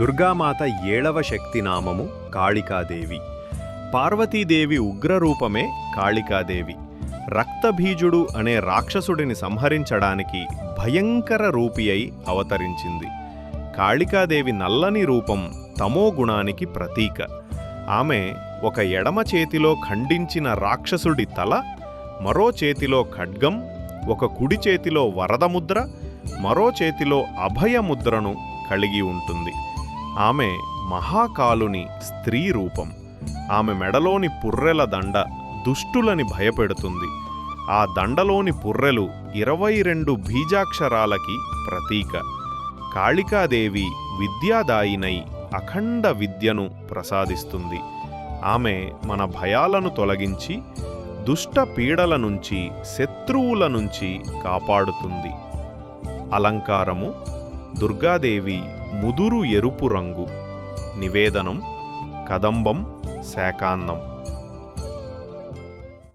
దుర్గామాత ఏడవ శక్తి నామము కాళికాదేవి. పార్వతీదేవి ఉగ్రరూపమే కాళికాదేవి. రక్తబీజుడు అనే రాక్షసుడిని సంహరించడానికి భయంకర రూపి అయి అవతరించింది. కాళికాదేవి నల్లని రూపం తమో గుణానికి ప్రతీక. ఆమె ఒక ఎడమ చేతిలో ఖండించిన రాక్షసుడి తల మరో చేతిలో ఖడ్గం ఒక కుడి చేతిలో వరదముద్ర మరో చేతిలో అభయముద్రను కలిగి ఉంటుంది. ఆమె మహాకాలుని స్త్రీ రూపం. ఆమె మెడలోని పుర్రెల దండ దుష్టులని భయపెడుతుంది. ఆ దండలోని పుర్రెలు ఇరవై రెండు బీజాక్షరాలకి ప్రతీక. కాళికాదేవి విద్యాదాయినై అఖండ విద్యను ప్రసాదిస్తుంది. ఆమె మన భయాలను తొలగించి దుష్ట పీడల నుంచి శత్రువుల నుంచి కాపాడుతుంది. అలంకారము దుర్గాదేవి ముదురు ఎరుపు రంగు. నివేదనం కదంబం శాకాన్నం